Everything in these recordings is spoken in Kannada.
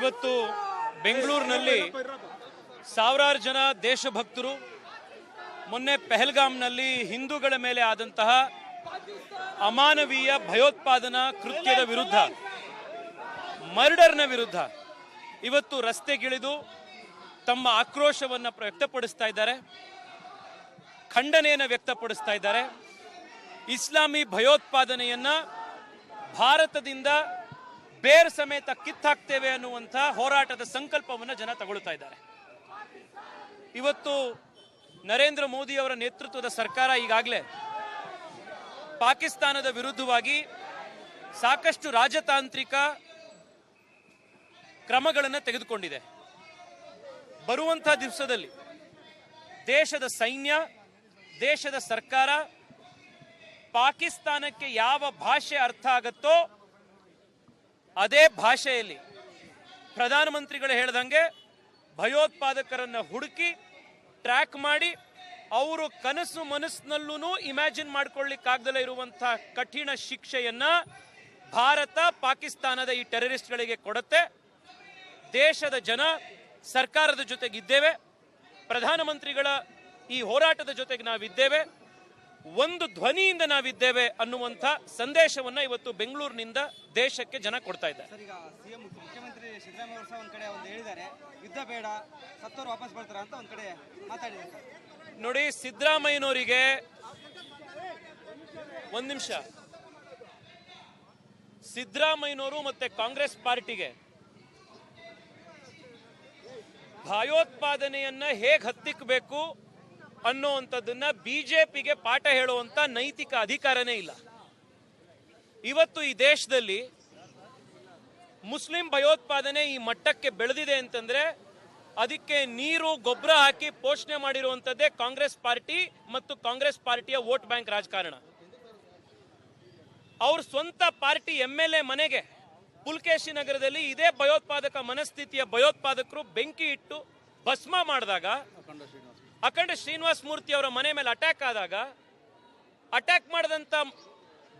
ಇವತ್ತು ಬೆಂಗಳೂರಿನಲ್ಲಿ ಸಾವಿರಾರು ಜನ ದೇಶಭಕ್ತರು, ಮೊನ್ನೆ ಪೆಹಲ್ಗಾಮ್ನಲ್ಲಿ ಹಿಂದೂಗಳ ಮೇಲೆ ಆದಂತಹ ಅಮಾನವೀಯ ಭಯೋತ್ಪಾದನಾ ಕೃತ್ಯದ ವಿರುದ್ಧ, ಮರ್ಡರ್ನ ವಿರುದ್ಧ ಇವತ್ತು ರಸ್ತೆಗಿಳಿದು ತಮ್ಮ ಆಕ್ರೋಶವನ್ನು ವ್ಯಕ್ತಪಡಿಸ್ತಾ ಇದ್ದಾರೆ, ಖಂಡನೆಯನ್ನು ವ್ಯಕ್ತಪಡಿಸ್ತಾ ಇದ್ದಾರೆ. ಇಸ್ಲಾಮಿ ಭಯೋತ್ಪಾದನೆಯನ್ನ ಭಾರತದಿಂದ ಬೇರ್ ಸಮೇತ ಕಿತ್ತಾಕ್ತೇವೆ ಅನ್ನುವಂಥ ಹೋರಾಟದ ಸಂಕಲ್ಪವನ್ನು ಜನ ತಗೊಳ್ತಾ ಇದ್ದಾರೆ. ಇವತ್ತು ನರೇಂದ್ರ ಮೋದಿ ಅವರ ನೇತೃತ್ವದ ಸರ್ಕಾರ ಈಗಾಗಲೇ ಪಾಕಿಸ್ತಾನದ ವಿರುದ್ಧವಾಗಿ ಸಾಕಷ್ಟು ರಾಜತಾಂತ್ರಿಕ ಕ್ರಮಗಳನ್ನು ತೆಗೆದುಕೊಂಡಿದೆ. ಬರುವಂಥ ದಿವಸದಲ್ಲಿ ದೇಶದ ಸೈನ್ಯ, ದೇಶದ ಸರ್ಕಾರ ಪಾಕಿಸ್ತಾನಕ್ಕೆ ಯಾವ ಭಾಷೆ ಅರ್ಥ ಆಗತ್ತೋ ಅದೇ ಭಾಷೆಯಲ್ಲಿ ಪ್ರಧಾನಮಂತ್ರಿಗಳು ಹೇಳ್ದಂಗೆ ಭಯೋತ್ಪಾದಕರನ್ನ ಹುಡುಕಿ, ಟ್ರ್ಯಾಕ್ ಮಾಡಿ, ಅವರು ಕನಸು ಮನಸ್ಸಿನಲ್ಲೂ ಇಮ್ಯಾಜಿನ್ ಮಾಡ್ಕೊಳ್ಳಿಕ್ಕಾಗ್ದಲೇ ಇರುವಂಥ ಕಠಿಣ ಶಿಕ್ಷೆಯನ್ನ ಭಾರತ ಪಾಕಿಸ್ತಾನದ ಈ ಟೆರರಿಸ್ಟ್ಗಳಿಗೆ ಕೊಡುತ್ತೆ. ದೇಶದ ಜನ ಸರ್ಕಾರದ ಜೊತೆಗಿದ್ದೇವೆ. ಪ್ರಧಾನಮಂತ್ರಿಗಳ ಈ ಹೋರಾಟದ ಜೊತೆಗೆ ನಾವಿದ್ದೇವೆ. ಒಂದು ಧ್ವನಿಯಿಂದ ನಾವಿದ್ದೇವೆ ಅನ್ನುವಂಥ ಸಂದೇಶವನ್ನ ಇವತ್ತು ಬೆಂಗಳೂರಿನಿಂದ ದೇಶಕ್ಕೆ ಜನ ಕೊಡ್ತಾ ಇದ್ದಾರೆ. ಸರ್ ಈಗ ಸಿಎಂ ಮುಖ್ಯಮಂತ್ರಿ ಸಿದ್ದರಾಮಯ್ಯ ಒಂದ್ ಕಡೆ ಒಂದು ಹೇಳಿದ್ದಾರೆ. ಯುದ್ಧ ಬೇಡ ಸತ್ತವರು ವಾಪಸ್ ಬರ್ತಾರ ಅಂತ ಒಂದು ಕಡೆ ಮಾತಾಡಿದ್ದಾರೆ ನೋಡಿ ಸಿದ್ದರಾಮಯ್ಯನವರಿಗೆ ಒಂದ್ ನಿಮಿಷ. ಸಿದ್ದರಾಮಯ್ಯನವರು ಮತ್ತೆ ಕಾಂಗ್ರೆಸ್ ಪಾರ್ಟಿಗೆ ಭಯೋತ್ಪಾದನೆಯನ್ನ ಹೇಗೆ ಹತ್ತಿಕ್ಕಬೇಕು ಅನ್ನೋವಂಥದ್ದನ್ನ ಬಿಜೆಪಿಗೆ ಪಾಠ ಹೇಳುವಂತ ನೈತಿಕ ಅಧಿಕಾರನೇ ಇಲ್ಲ. ಇವತ್ತು ಈ ದೇಶದಲ್ಲಿ ಮುಸ್ಲಿಂ ಭಯೋತ್ಪಾದನೆ ಈ ಮಟ್ಟಕ್ಕೆ ಬೆಳೆದಿದೆ ಅಂತಂದ್ರೆ ಅದಕ್ಕೆ ನೀರು, ಗೊಬ್ಬರ ಹಾಕಿ ಪೋಷಣೆ ಮಾಡಿರುವಂಥದ್ದೇ ಕಾಂಗ್ರೆಸ್ ಪಾರ್ಟಿ ಮತ್ತು ಕಾಂಗ್ರೆಸ್ ಪಾರ್ಟಿಯ ವೋಟ್ ಬ್ಯಾಂಕ್ ರಾಜಕಾರಣ. ಅವ್ರ ಸ್ವಂತ ಪಾರ್ಟಿ ಎಂ ಎಲ್ ಎ ಮನೆಗೆ ಪುಲ್ಕೇಶಿ ನಗರದಲ್ಲಿ ಇದೇ ಭಯೋತ್ಪಾದಕ ಮನಸ್ಥಿತಿಯ ಭಯೋತ್ಪಾದಕರು ಬೆಂಕಿ ಇಟ್ಟು ಭಸ್ಮ ಮಾಡಿದಾಗ ಅಖಂಡ ಶ್ರೀನಿವಾಸ ಮೂರ್ತಿ ಅವರ ಮನೆ ಮೇಲೆ ಅಟ್ಯಾಕ್ ಆದಾಗ ಅಟ್ಯಾಕ್ ಮಾಡಿದಂಥ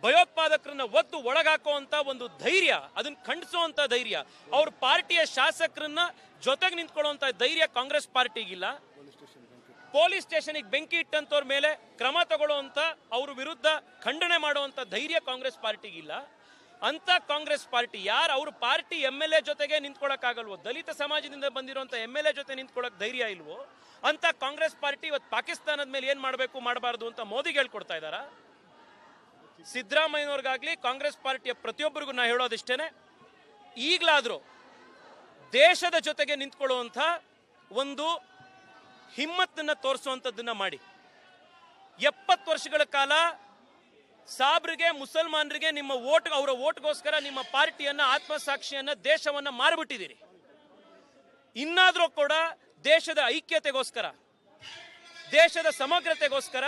ಭಯೋತ್ಪಾದಕರನ್ನ ಒದ್ದು ಒಳಗಾಕುವಂತ ಒಂದು ಧೈರ್ಯ, ಅದನ್ನ ಖಂಡಿಸುವಂತ ಧೈರ್ಯ. ಅವ್ರ ಪಾರ್ಟಿಯ ಶಾಸಕರನ್ನ ಜೊತೆಗೆ ನಿಂತ್ಕೊಳ್ಳುವಂತ ಧೈರ್ಯ ಕಾಂಗ್ರೆಸ್ ಪಾರ್ಟಿಗಿಲ್ಲ. ಪೊಲೀಸ್ ಸ್ಟೇಷನ್ಗೆ ಬೆಂಕಿ ಇಟ್ಟಂತವ್ರ ಮೇಲೆ ಕ್ರಮ ತಗೊಳ್ಳುವಂತ ಅವ್ರ ವಿರುದ್ಧ ಖಂಡನೆ ಮಾಡುವಂತ ಧೈರ್ಯ ಕಾಂಗ್ರೆಸ್ ಪಾರ್ಟಿಗಿಲ್ಲ. ಅಂತ ಕಾಂಗ್ರೆಸ್ ಪಾರ್ಟಿ ಯಾರು ಅವ್ರ ಪಾರ್ಟಿ ಎಂ ಎಲ್ ಎ ಜೊತೆಗೆ ನಿಂತ್ಕೊಳ್ಳೋಕ್ಕಾಗಲ್ವೋ ದಲಿತ ಸಮಾಜದಿಂದ ಬಂದಿರುವಂತ ಎಂ ಎಲ್ ಎ ಜೊತೆ ನಿಂತ್ಕೊಳಕ್ ಧೈರ್ಯ ಇಲ್ವೋ? ಅಂತ ಕಾಂಗ್ರೆಸ್ ಪಾರ್ಟಿ ಇವತ್ತು ಪಾಕಿಸ್ತಾನದ ಮೇಲೆ ಏನ್ ಮಾಡಬೇಕು, ಮಾಡಬಾರ್ದು ಅಂತ ಮೋದಿ ಹೇಳ್ಕೊಡ್ತಾ ಇದ್ದಾರಾ? ಸಿದ್ದರಾಮಯ್ಯನವ್ರಿಗಾಗ್ಲಿ ಕಾಂಗ್ರೆಸ್ ಪಾರ್ಟಿಯ ಪ್ರತಿಯೊಬ್ಬರಿಗೂ ನಾ ಹೇಳೋದಿಷ್ಟೇನೆ, ಈಗಲಾದರೂ ದೇಶದ ಜೊತೆಗೆ ನಿಂತ್ಕೊಳ್ಳುವಂಥ ಒಂದು ಹಿಮ್ಮತ್ತನ್ನ ತೋರಿಸುವಂಥದ್ದನ್ನು ಮಾಡಿ. ಎಪ್ಪತ್ತು ವರ್ಷಗಳ ಕಾಲ ಸಾಬ್ರಿಗೆ, ಮುಸಲ್ಮಾನರಿಗೆ ನಿಮ್ಮ ಓಟ್ ಅವರ ಓಟ್ಗೋಸ್ಕರ ನಿಮ್ಮ ಪಾರ್ಟಿಯನ್ನ, ಆತ್ಮಸಾಕ್ಷಿಯನ್ನ, ದೇಶವನ್ನ ಮಾರುಬಿಟ್ಟಿದ್ದೀರಿ. ಇನ್ನಾದರೂ ಕೂಡ ದೇಶದ ಐಕ್ಯತೆಗೋಸ್ಕರ, ದೇಶದ ಸಮಗ್ರತೆಗೋಸ್ಕರ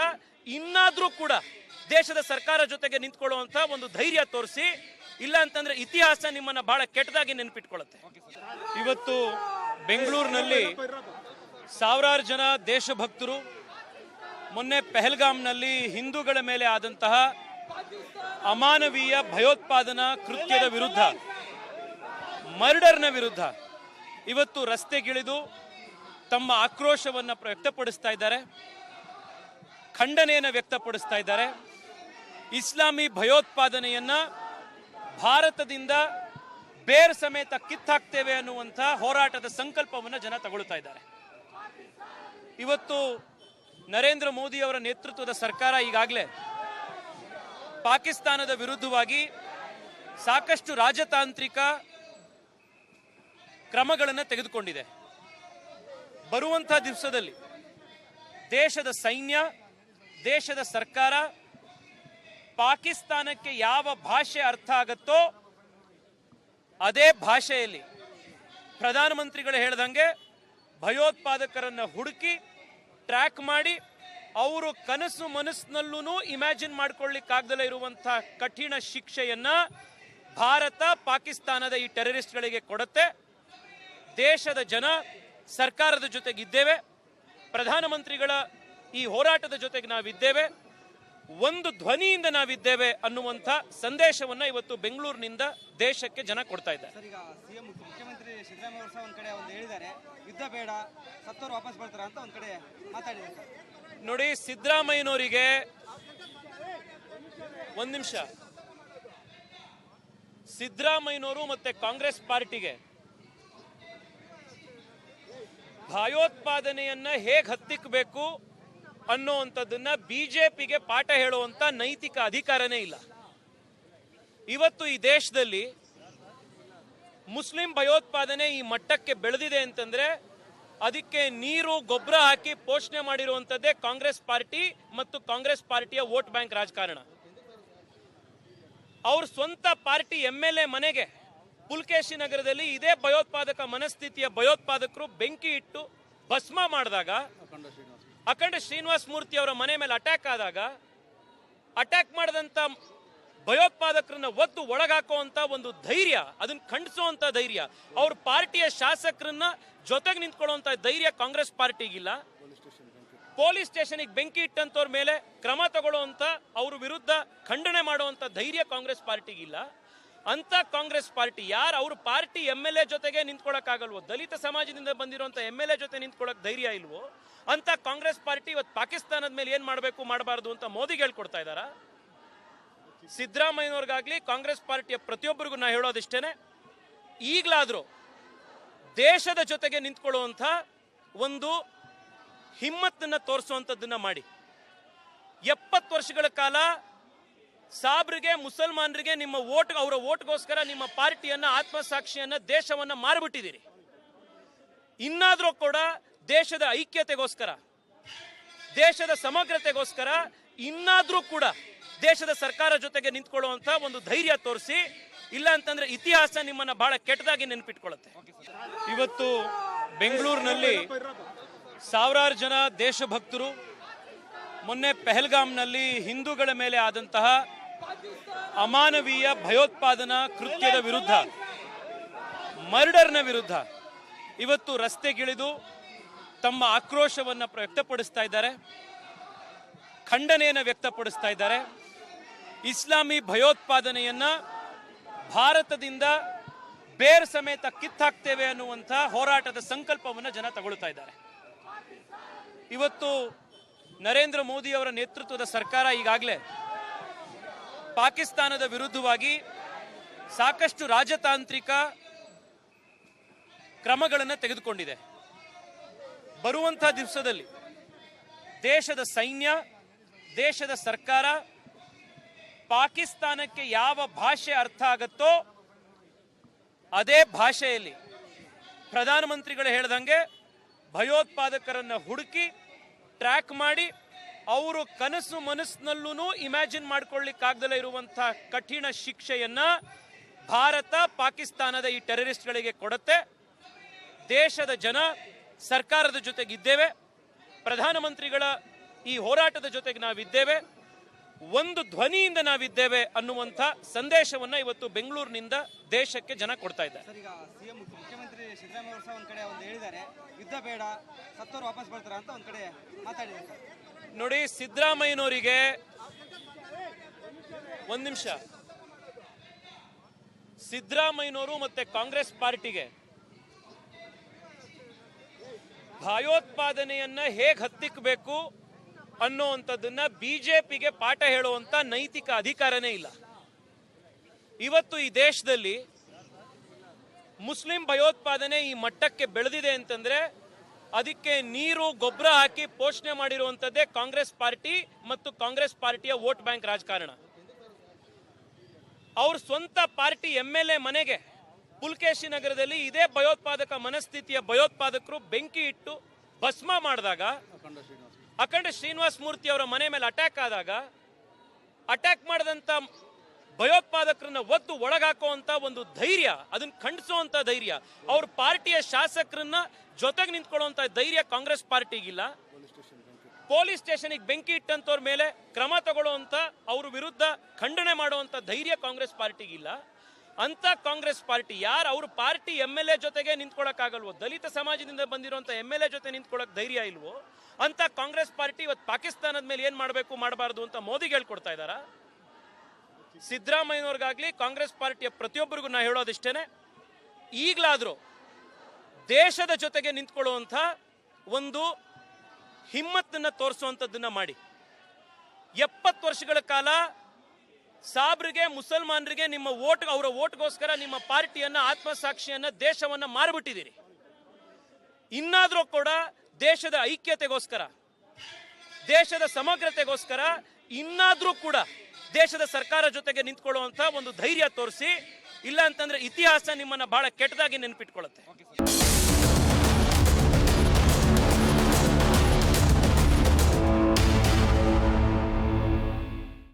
ಇನ್ನಾದರೂ ಕೂಡ ದೇಶದ ಸರ್ಕಾರ ಜೊತೆಗೆ ನಿಂತ್ಕೊಳ್ಳುವಂತ ಒಂದು ಧೈರ್ಯ ತೋರಿಸಿ, ಇಲ್ಲ ಅಂತಂದ್ರೆ ಇತಿಹಾಸ ನಿಮ್ಮನ್ನ ಬಹಳ ಕೆಟ್ಟದಾಗಿ ನೆನಪಿಟ್ಕೊಳ್ಳುತ್ತೆ. ಇವತ್ತು ಬೆಂಗಳೂರಿನಲ್ಲಿ ಸಾವಿರಾರು ಜನ ದೇಶಭಕ್ತರು ಮೊನ್ನೆ ಪೆಹಲ್ಗಾಮ್ನಲ್ಲಿ ಹಿಂದೂಗಳ ಮೇಲೆ ಆದಂತಹ ಅಮಾನವೀಯ ಭಯೋತ್ಪಾದನಾ ಕೃತ್ಯದ ವಿರುದ್ಧ, ಮರ್ಡರ್ನ ವಿರುದ್ಧ ಇವತ್ತು ರಸ್ತೆಗಿಳಿದು ತಮ್ಮ ಆಕ್ರೋಶವನ್ನು ವ್ಯಕ್ತಪಡಿಸ್ತಾ ಇದ್ದಾರೆ, ಖಂಡನೆಯನ್ನು ವ್ಯಕ್ತಪಡಿಸ್ತಾ ಇದ್ದಾರೆ. ಇಸ್ಲಾಮಿ ಭಯೋತ್ಪಾದನೆಯನ್ನ ಭಾರತದಿಂದ ಬೇರ್ ಸಮೇತ ಕಿತ್ತಾಕ್ತೇವೆ ಅನ್ನುವಂಥ ಹೋರಾಟದ ಸಂಕಲ್ಪವನ್ನು ಜನ ತಗೊಳ್ತಾ ಇದ್ದಾರೆ. ಇವತ್ತು ನರೇಂದ್ರ ಮೋದಿ ಅವರ ನೇತೃತ್ವದ ಸರ್ಕಾರ ಈಗಾಗಲೇ ಪಾಕಿಸ್ತಾನದ ವಿರುದ್ಧವಾಗಿ ಸಾಕಷ್ಟು ರಾಜತಾಂತ್ರಿಕ ಕ್ರಮಗಳನ್ನು ತೆಗೆದುಕೊಂಡಿದೆ. ಬರುವಂಥ ದಿವಸದಲ್ಲಿ ದೇಶದ ಸೈನ್ಯ, ದೇಶದ ಸರ್ಕಾರ ಪಾಕಿಸ್ತಾನಕ್ಕೆ ಯಾವ ಭಾಷೆ ಅರ್ಥ ಆಗುತ್ತೋ ಅದೇ ಭಾಷೆಯಲ್ಲಿ ಪ್ರಧಾನಮಂತ್ರಿಗಳು ಹೇಳ್ದಂಗೆ ಭಯೋತ್ಪಾದಕರನ್ನ ಹುಡುಕಿ ಟ್ರ್ಯಾಕ್ ಮಾಡಿ ಅವರು ಕನಸು ಮನಸ್ಸಿನಲ್ಲೂ ಇಮ್ಯಾಜಿನ್ ಮಾಡ್ಕೊಳ್ಳಿಕ್ಕಾಗ್ದಲೇ ಇರುವಂಥ ಕಠಿಣ ಶಿಕ್ಷೆಯನ್ನ ಭಾರತ, ಪಾಕಿಸ್ತಾನದ ಈ ಟೆರರಿಸ್ಟ್ಗಳಿಗೆ ಕೊಡುತ್ತೆ. ದೇಶದ ಜನ, ಸರ್ಕಾರದ ಜೊತೆಗಿದ್ದೇವೆ. ಪ್ರಧಾನಮಂತ್ರಿಗಳ ಈ ಹೋರಾಟದ ಜೊತೆಗೆ ನಾವಿದ್ದೇವೆ. ಒಂದು ಧ್ವನಿಯಿಂದ ನಾವಿದ್ದೇವೆ ಅನ್ನುವಂಥ ಸಂದೇಶವನ್ನ ಇವತ್ತು ಬೆಂಗಳೂರಿನಿಂದ ದೇಶಕ್ಕೆ ಜನ ಕೊಡ್ತಾ ಇದ್ದಾರೆ. ಸರ್ ಈಗ ಸಿಎಂ ಮುಖ್ಯಮಂತ್ರಿ ಸಿದ್ದರಾಮಯ್ಯ ಸಹ ಒಂದು ಕಡೆ ಒಂದು ಹೇಳಿದ್ದಾರೆ. ಯುದ್ಧ ಬೇಡ ಸತ್ತವರು ವಾಪಸ್ ಬರ್ತಾರ ಅಂತ ಒಂದು ಕಡೆ ಮಾತಾಡಿದ್ದಾರೆ ನೋಡಿ ಸಿದ್ದರಾಮಯ್ಯನವರಿಗೆ ಒಂದು ನಿಮಿಷ. ಸಿದ್ದರಾಮಯ್ಯನವರು ಮತ್ತೆ ಕಾಂಗ್ರೆಸ್ ಪಾರ್ಟಿಗೆ ಭಯೋತ್ಪಾದನೆಯನ್ನ ಹೇಗೆ ಹತ್ತಿಕ್ಕಬೇಕು ಅನ್ನೋವಂಥದ್ದನ್ನ ಬಿಜೆಪಿಗೆ ಪಾಠ ಹೇಳುವಂತ ನೈತಿಕ ಅಧಿಕಾರನೇ ಇಲ್ಲ. ಇವತ್ತು ಈ ದೇಶದಲ್ಲಿ ಮುಸ್ಲಿಂ ಭಯೋತ್ಪಾದನೆ ಈ ಮಟ್ಟಕ್ಕೆ ಬೆಳೆದಿದೆ ಅಂತಂದ್ರೆ ಅದಕ್ಕೆ ನೀರು, ಗೊಬ್ಬರ ಹಾಕಿ ಪೋಷಣೆ ಮಾಡಿರುವಂಥದ್ದೇ ಕಾಂಗ್ರೆಸ್ ಪಾರ್ಟಿ ಮತ್ತು ಕಾಂಗ್ರೆಸ್ ಪಾರ್ಟಿಯ ವೋಟ್ ಬ್ಯಾಂಕ್ ರಾಜಕಾರಣ. ಅವ್ರ ಸ್ವಂತ ಪಾರ್ಟಿ ಎಂ ಎಲ್ ಎ ಮನೆಗೆ ಪುಲ್ಕೇಶಿ ನಗರದಲ್ಲಿ ಇದೇ ಭಯೋತ್ಪಾದಕ ಮನಸ್ಥಿತಿಯ ಭಯೋತ್ಪಾದಕರು ಬೆಂಕಿ ಇಟ್ಟು ಭಸ್ಮ ಮಾಡಿದಾಗ ಅಖಂಡ ಶ್ರೀನಿವಾಸ ಮೂರ್ತಿ ಅವರ ಮನೆ ಮೇಲೆ ಅಟ್ಯಾಕ್ ಆದಾಗ ಅಟ್ಯಾಕ್ ಮಾಡಿದಂಥ ಭಯೋತ್ಪಾದಕರನ್ನ ಒದ್ದು ಒಳಗಾಕುವಂತ ಒಂದು ಧೈರ್ಯ, ಅದನ್ನ ಖಂಡಿಸುವಂತ ಧೈರ್ಯ. ಅವ್ರ ಪಾರ್ಟಿಯ ಶಾಸಕರನ್ನ ಜೊತೆಗೆ ನಿಂತ್ಕೊಳ್ಳುವಂತ ಧೈರ್ಯ ಕಾಂಗ್ರೆಸ್ ಪಾರ್ಟಿಗಿಲ್ಲ ಪೊಲೀಸ್ ಸ್ಟೇಷನ್ಗೆ ಬೆಂಕಿ ಇಟ್ಟಂತವ್ರ ಮೇಲೆ ಕ್ರಮ ತಗೊಳ್ಳುವಂತ ಅವ್ರ ವಿರುದ್ಧ ಖಂಡನೆ ಮಾಡುವಂತ ಧೈರ್ಯ ಕಾಂಗ್ರೆಸ್ ಪಾರ್ಟಿಗಿಲ್ಲ ಅಂತ ಕಾಂಗ್ರೆಸ್ ಪಾರ್ಟಿ ಯಾರು? ಅವ್ರ ಪಾರ್ಟಿ ಎಂ ಎಲ್ ಎ ಜೊತೆಗೆ ನಿಂತ್ಕೊಳಕ್ಕಾಗಲ್ವೋ? ದಲಿತ ಸಮಾಜದಿಂದ ಬಂದಿರುವಂತ ಎಂ ಎಲ್ ಎ ಜೊತೆ ನಿಂತ್ಕೊಳಕ್ ಧೈರ್ಯ ಇಲ್ವೋ? ಅಂತ ಕಾಂಗ್ರೆಸ್ ಪಾರ್ಟಿ ಇವತ್ತು ಪಾಕಿಸ್ತಾನದ ಮೇಲೆ ಏನ್ ಮಾಡಬೇಕು, ಮಾಡಬಾರದು ಅಂತ ಮೋದಿ ಹೇಳ್ಕೊಡ್ತಾ ಇದ್ದಾರಾ? ಸಿದ್ದರಾಮಯ್ಯನವ್ರಿಗಾಗ್ಲಿ ಕಾಂಗ್ರೆಸ್ ಪಾರ್ಟಿಯ ಪ್ರತಿಯೊಬ್ಬರಿಗೂ ನಾ ಹೇಳೋದಿಷ್ಟೇನೆ, ಈಗಲಾದರೂ ದೇಶದ ಜೊತೆಗೆ ನಿಂತ್ಕೊಳ್ಳುವಂಥ ಒಂದು ಹಿಮ್ಮತ್ತನ್ನು ತೋರಿಸುವಂಥದ್ದನ್ನು ಮಾಡಿ. ಎಪ್ಪತ್ತು ವರ್ಷಗಳ ಕಾಲ ಸಾಬ್ರಿಗೆ, ಮುಸಲ್ಮಾನರಿಗೆ ನಿಮ್ಮ ಓಟ್ ಅವರ ಓಟ್ಗೋಸ್ಕರ ನಿಮ್ಮ ಪಾರ್ಟಿಯನ್ನು, ಆತ್ಮಸಾಕ್ಷಿಯನ್ನ, ದೇಶವನ್ನ ಮಾರಿಬಿಟ್ಟಿದ್ದೀರಿ. ಇನ್ನಾದರೂ ಕೂಡ ದೇಶದ ಐಕ್ಯತೆಗೋಸ್ಕರ, ದೇಶದ ಸಮಗ್ರತೆಗೋಸ್ಕರ ಇನ್ನಾದರೂ ಕೂಡ ದೇಶದ ಸರ್ಕಾರ ಜೊತೆಗೆ ನಿಂತ್ಕೊಳ್ಳುವಂಥ ಒಂದು ಧೈರ್ಯ ತೋರಿಸಿ, ಇಲ್ಲ ಅಂತಂದ್ರೆ ಇತಿಹಾಸ ನಿಮ್ಮನ್ನ ಬಹಳ ಕೆಟ್ಟದಾಗಿ ನೆನಪಿಟ್ಕೊಳ್ಳುತ್ತೆ. ಇವತ್ತು ಬೆಂಗಳೂರಿನಲ್ಲಿ ಸಾವಿರಾರು ಜನ ದೇಶಭಕ್ತರು, ಮೊನ್ನೆ ಪೆಹಲ್ಗಾಮ್ನಲ್ಲಿ ಹಿಂದೂಗಳ ಮೇಲೆ ಆದಂತಹ ಅಮಾನವೀಯ ಭಯೋತ್ಪಾದನಾ ಕೃತ್ಯದ ವಿರುದ್ಧ, ಮರ್ಡರ್ನ ವಿರುದ್ಧ ಇವತ್ತು ರಸ್ತೆಗಿಳಿದು ತಮ್ಮ ಆಕ್ರೋಶವನ್ನು ವ್ಯಕ್ತಪಡಿಸ್ತಾ ಇದ್ದಾರೆ, ಖಂಡನೆಯನ್ನು ವ್ಯಕ್ತಪಡಿಸ್ತಾ ಇದ್ದಾರೆ. ಇಸ್ಲಾಮಿ ಭಯೋತ್ಪಾದನೆಯನ್ನ ಭಾರತದಿಂದ ಬೇರ್ ಸಮೇತ ಕಿತ್ತಾಕ್ತೇವೆ ಅನ್ನುವಂಥ ಹೋರಾಟದ ಸಂಕಲ್ಪವನ್ನು ಜನ ತಗೊಳ್ತಾ ಇದ್ದಾರೆ. ಇವತ್ತು ನರೇಂದ್ರ ಮೋದಿ ಅವರ ನೇತೃತ್ವದ ಸರ್ಕಾರ ಈಗಾಗಲೇ ಪಾಕಿಸ್ತಾನದ ವಿರುದ್ಧವಾಗಿ ಸಾಕಷ್ಟು ರಾಜತಾಂತ್ರಿಕ ಕ್ರಮಗಳನ್ನು ತೆಗೆದುಕೊಂಡಿದೆ. ಬರುವಂತಹ ದಿವಸದಲ್ಲಿ ದೇಶದ ಸೈನ್ಯ, ದೇಶದ ಸರ್ಕಾರ ಪಾಕಿಸ್ತಾನಕ್ಕೆ ಯಾವ ಭಾಷೆ ಅರ್ಥ ಆಗುತ್ತೋ ಅದೇ ಭಾಷೆಯಲ್ಲಿ ಪ್ರಧಾನಮಂತ್ರಿಗಳು ಹೇಳ್ದಂಗೆ ಭಯೋತ್ಪಾದಕರನ್ನ ಹುಡುಕಿ, ಟ್ರ್ಯಾಕ್ ಮಾಡಿ, ಅವರು ಕನಸು ಮನಸ್ಸಿನಲ್ಲೂ ಇಮ್ಯಾಜಿನ್ ಮಾಡ್ಕೊಳ್ಳಿಕ್ಕಾಗ್ದಲೇ ಇರುವಂತಹ ಕಠಿಣ ಶಿಕ್ಷೆಯನ್ನ ಭಾರತ ಪಾಕಿಸ್ತಾನದ ಈ ಟೆರರಿಸ್ಟ್ಗಳಿಗೆ ಕೊಡುತ್ತೆ. ದೇಶದ ಜನ ಸರ್ಕಾರದ ಜೊತೆಗಿದ್ದೇವೆ ಪ್ರಧಾನಮಂತ್ರಿಗಳ ಈ ಹೋರಾಟದ ಜೊತೆಗೆ ನಾವಿದ್ದೇವೆ ಒಂದು ಧ್ವನಿಯಿಂದ ನಾವಿದ್ದೇವೆ ಅನ್ನುವಂಥ ಸಂದೇಶವನ್ನು ಇವತ್ತು ಬೆಂಗಳೂರಿನಿಂದ ದೇಶಕ್ಕೆ ಜನ ಕೊಡ್ತಾ ಇದ್ದಾರೆ. ಸರ್ ಈಗ ಸಿಎಂ ಮುಖ್ಯಮಂತ್ರಿ ಸಿದ್ದರಾಮಯ್ಯ ಸಹ ಒಂದ್ ಕಡೆ ಒಂದು ಹೇಳಿದ್ದಾರೆ ಯುದ್ಧ ಬೇಡ ಸತ್ತವರು ವಾಪಸ್ ಬರ್ತಾರ ಅಂತ ಒಂದು ಕಡೆ ಮಾತಾಡಿದ್ದಾರೆ ನೋಡಿ ಸಿದ್ದರಾಮಯ್ಯನವರಿಗೆ ಒಂದು ನಿಮಿಷ. ಸಿದ್ದರಾಮಯ್ಯನವರು ಮತ್ತೆ ಕಾಂಗ್ರೆಸ್ ಪಾರ್ಟಿಗೆ ಭಯೋತ್ಪಾದನೆಯನ್ನ ಹೇಗೆ ಹತ್ತಿಕ್ಕಬೇಕು ಅನ್ನೋವಂಥದ್ದನ್ನ ಬಿಜೆಪಿಗೆ ಪಾಠ ಹೇಳುವಂತ ನೈತಿಕ ಅಧಿಕಾರನೇ ಇಲ್ಲ. ಇವತ್ತು ಈ ದೇಶದಲ್ಲಿ ಮುಸ್ಲಿಂ ಭಯೋತ್ಪಾದನೆ ಈ ಮಟ್ಟಕ್ಕೆ ಬೆಳೆದಿದೆ ಅಂತಂದ್ರೆ ಅದಕ್ಕೆ ನೀರು, ಗೊಬ್ಬರ ಹಾಕಿ ಪೋಷಣೆ ಮಾಡಿರುವಂಥದ್ದೇ ಕಾಂಗ್ರೆಸ್ ಪಾರ್ಟಿ ಮತ್ತು ಕಾಂಗ್ರೆಸ್ ಪಾರ್ಟಿಯ ವೋಟ್ ಬ್ಯಾಂಕ್ ರಾಜಕಾರಣ. ಅವ್ರ ಸ್ವಂತ ಪಾರ್ಟಿ ಎಂ ಎಲ್ ಎ ಮನೆಗೆ ಪುಲ್ಕೇಶಿ ನಗರದಲ್ಲಿ ಇದೇ ಭಯೋತ್ಪಾದಕ ಮನಸ್ಥಿತಿಯ ಭಯೋತ್ಪಾದಕರು ಬೆಂಕಿ ಇಟ್ಟು ಭಸ್ಮ ಮಾಡಿದಾಗ ಅಖಂಡ ಶ್ರೀನಿವಾಸ ಮೂರ್ತಿ. ಅವರ ಮನೆ ಮೇಲೆ ಅಟ್ಯಾಕ್ ಆದಾಗ ಅಟ್ಯಾಕ್ ಮಾಡಿದಂತ ಭಯೋತ್ಪಾದಕರನ್ನ ಒದ್ದು ಒಳಗಾಕುವಂತ ಒಂದು ಧೈರ್ಯ ಅದನ್ನ ಖಂಡಿಸುವಂತ ಧೈರ್ಯ ಅವ್ರ ಪಾರ್ಟಿಯ ಶಾಸಕರನ್ನ ಜೊತೆಗೆ ನಿಂತ್ಕೊಳ್ಳುವಂತ ಧೈರ್ಯ ಕಾಂಗ್ರೆಸ್ ಪಾರ್ಟಿಗಿಲ್ಲ. ಪೊಲೀಸ್ ಸ್ಟೇಷನ್ಗೆ ಬೆಂಕಿ ಇಟ್ಟಂತವ್ರ ಮೇಲೆ ಕ್ರಮ ತಗೊಳ್ಳುವಂತ ಅವ್ರ ವಿರುದ್ಧ ಖಂಡನೆ ಮಾಡುವಂತ ಧೈರ್ಯ ಕಾಂಗ್ರೆಸ್ ಪಾರ್ಟಿಗಿಲ್ಲ. ಅಂತ ಕಾಂಗ್ರೆಸ್ ಪಾರ್ಟಿ ಯಾರು ಅವ್ರ ಪಾರ್ಟಿ ಎಂ ಎಲ್ ಎ ಜೊತೆಗೆ ನಿಂತ್ಕೊಳಕ್ಕಾಗಲ್ವೋ? ದಲಿತ ಸಮಾಜದಿಂದ ಬಂದಿರುವಂಥ ಎಂ ಎಲ್ ಎ ಜೊತೆ ನಿಂತ್ಕೊಳಕ್ ಧೈರ್ಯ ಇಲ್ವೋ? ಅಂತ ಕಾಂಗ್ರೆಸ್ ಪಾರ್ಟಿ ಇವತ್ತು ಪಾಕಿಸ್ತಾನದ ಮೇಲೆ ಏನು ಮಾಡಬೇಕು, ಮಾಡಬಾರ್ದು ಅಂತ ಮೋದಿ ಹೇಳ್ಕೊಡ್ತಾ ಇದ್ದಾರಾ? ಸಿದ್ದರಾಮಯ್ಯನವ್ರಿಗಾಗಲಿ ಕಾಂಗ್ರೆಸ್ ಪಾರ್ಟಿಯ ಪ್ರತಿಯೊಬ್ಬರಿಗೂ ನಾ ಹೇಳೋದಿಷ್ಟೇ ಈಗಲಾದರೂ ದೇಶದ ಜೊತೆಗೆ ನಿಂತ್ಕೊಳ್ಳುವಂಥ ಒಂದು ಹಿಮ್ಮತ್ತನ್ನ ತೋರಿಸುವಂಥದ್ದನ್ನು ಮಾಡಿ. ಎಪ್ಪತ್ತು ವರ್ಷಗಳ ಕಾಲ ಸಾಬ್ರಿಗೆ, ಮುಸಲ್ಮಾನರಿಗೆ ನಿಮ್ಮ ಓಟ್, ಅವರ ಓಟ್ಗೋಸ್ಕರ ನಿಮ್ಮ ಪಾರ್ಟಿಯನ್ನ, ಆತ್ಮಸಾಕ್ಷಿಯನ್ನ, ದೇಶವನ್ನ ಮಾರ್ಬಿಟ್ಟಿದ್ದೀರಿ. ಇನ್ನಾದರೂ ಕೂಡ ದೇಶದ ಐಕ್ಯತೆಗೋಸ್ಕರ, ದೇಶದ ಸಮಗ್ರತೆಗೋಸ್ಕರ ಇನ್ನಾದರೂ ಕೂಡ ದೇಶದ ಸರ್ಕಾರ ಜೊತೆಗೆ ನಿಂತ್ಕೊಳ್ಳುವಂತ ಒಂದು ಧೈರ್ಯ ತೋರಿಸಿ, ಇಲ್ಲ ಅಂತಂದ್ರೆ ಇತಿಹಾಸ ನಿಮ್ಮನ್ನ ಬಹಳ ಕೆಟ್ಟದಾಗಿ ನೆನಪಿಟ್ಕೊಳ್ಳುತ್ತೆ.